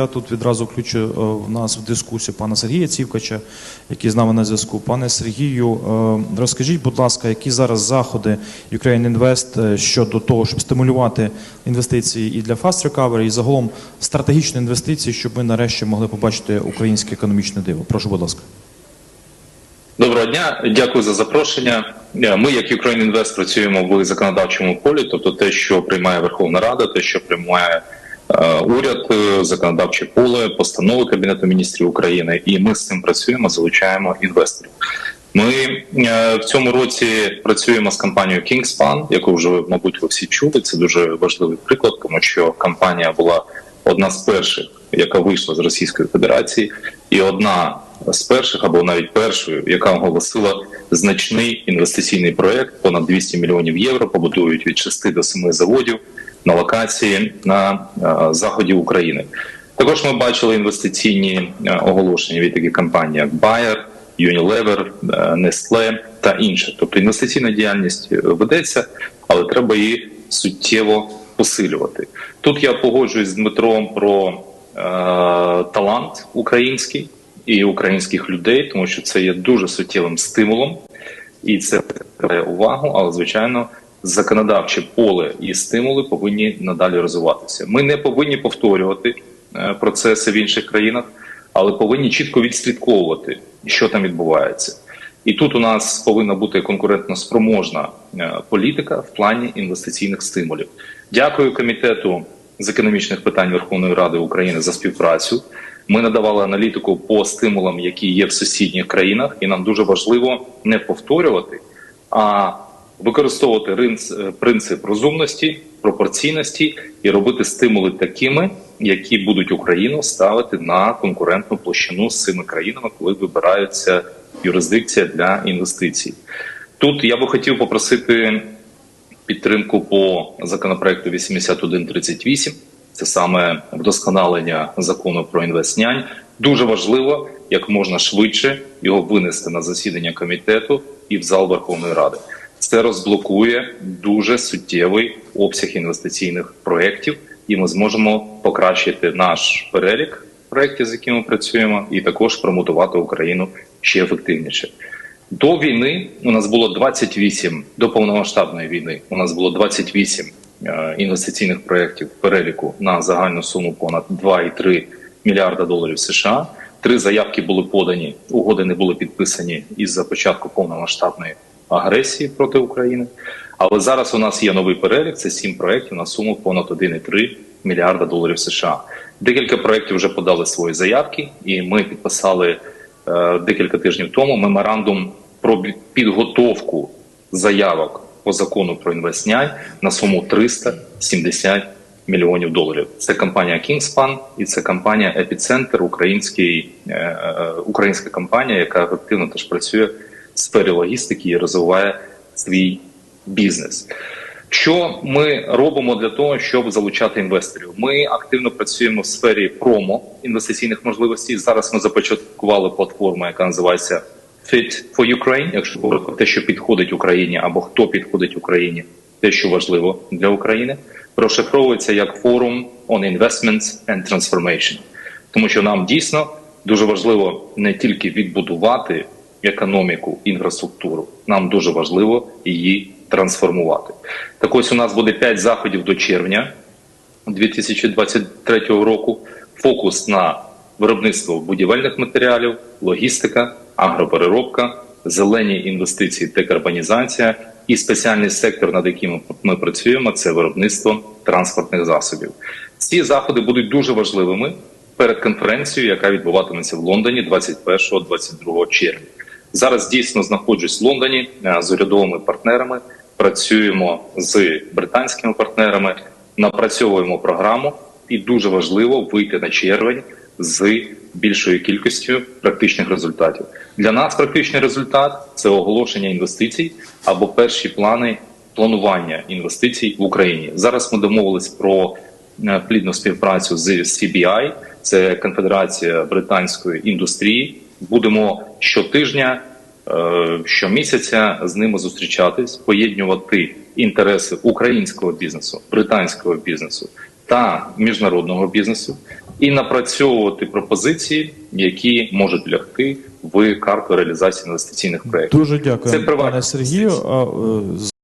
Я тут відразу включу е, в нас в дискусію пана Сергія Цівкача, який з нами на зв'язку. Пане Сергію, е, розкажіть, будь ласка, які зараз заходи Ukraine Invest е, щодо того, щоб стимулювати інвестиції і для Fast Recovery, і загалом стратегічні інвестиції, щоб ми нарешті могли побачити українське економічне диво. Прошу, будь ласка. Доброго дня, дякую за запрошення. Ми, як Ukraine Invest, працюємо в законодавчому полі, тобто те, що приймає Верховна Рада, те, що приймає уряд, е, законодавче поле, постанови Кабінету міністрів України, і ми з цим працюємо, залучаємо інвесторів. Ми е, в цьому році працюємо з компанією Kingspan, яку вже мабуть ви всі чули. Це дуже важливий приклад, тому що компанія була одна з перших, яка вийшла з Російської Федерації, і одна з перших, або навіть першою, яка оголосила значний інвестиційний проект, понад 200 мільйонів євро. Побудують від 6 до 7 заводів на локації на е, заході України. Також ми бачили інвестиційні е, оголошення від таких компаній, як Bayer, Unilever, е, Nestle та інше. Тобто інвестиційна діяльність ведеться, але треба її суттєво посилювати. Тут я погоджуюсь з Дмитром про е, талант український і українських людей, тому що це є дуже суттєвим стимулом, і це увагу, але звичайно. Законодавче поле і стимули повинні надалі розвиватися. Ми не повинні повторювати е, процеси в інших країнах, але повинні чітко відслідковувати, що там відбувається. І тут у нас повинна бути конкурентно спроможна е, політика в плані інвестиційних стимулів. Дякую комітету з економічних питань Верховної Ради України за співпрацю. Ми надавали аналітику по стимулам, які є в сусідніх країнах, і нам дуже важливо не повторювати, а використовувати е, принцип розумності, пропорційності і робити стимули такими, які будуть Україну ставити на конкурентну площину з цими країнами, коли вибирається юрисдикція для інвестицій. Тут я би хотів попросити підтримку по законопроекту 8138. Це саме вдосконалення закону про інвестнянь. Дуже важливо як можна швидше його винести на засідання комітету і в зал Верховної Ради. Це розблокує дуже суттєвий обсяг інвестиційних проєктів, і ми зможемо покращити наш перелік проєктів, з якими працюємо, і також промотувати Україну ще ефективніше. До війни у нас було 28, до повномасштабної війни у нас було 28 е, інвестиційних проєктів переліку на загальну суму понад 2,3 мільярда доларів США. Три заявки були подані, угоди не були підписані із-за початку повномасштабної агресії проти України. Але зараз у нас є новий перелік. Це сім проєктів на суму понад 1,3 мільярда доларів США. Декілька проєктів вже подали свої заявки, і ми підписали е, декілька тижнів тому меморандум про підготовку заявок по закону про інвестнянь на суму 370 мільйонів доларів. Це компанія Kingspan і це компанія Епіцентр, український е, е, українська компанія, яка активно теж працює сфері логістики і розвиває свій бізнес. Що ми робимо для того, щоб залучати інвесторів? Ми активно працюємо в сфері промо інвестиційних можливостей. Зараз ми започаткували платформу, яка називається Fit for Ukraine, якщо говорити те, що підходить Україні, або хто підходить Україні, те, що важливо для України, розшифровується як форум on Investments and Transformation. тому що нам дійсно дуже важливо не тільки відбудувати економіку, інфраструктуру, нам дуже важливо її трансформувати. Так ось у нас буде 5 заходів до червня 2023 року. Фокус на виробництво будівельних матеріалів, логістика, агропереробка, зелені інвестиції, декарбонізація і спеціальний сектор, над яким ми працюємо, це виробництво транспортних засобів. Ці заходи будуть дуже важливими перед конференцією, яка відбуватиметься в Лондоні 21-22 червня. Зараз дійсно знаходжусь в Лондоні е, з урядовими партнерами. Працюємо з британськими партнерами, напрацьовуємо програму, і дуже важливо вийти на червень з більшою кількістю практичних результатів. Для нас практичний результат це оголошення інвестицій або перші плани планування інвестицій в Україні. Зараз ми домовились про е, плідну співпрацю з CBI, це Конфедерація британської індустрії. Будемо щотижня, е, щомісяця з ними зустрічатись, поєднувати інтереси українського бізнесу, британського бізнесу та міжнародного бізнесу і напрацьовувати пропозиції, які можуть лягти в карту реалізації інвестиційних проєктів. Дуже дякую, Це приватна пане Сергію. Е,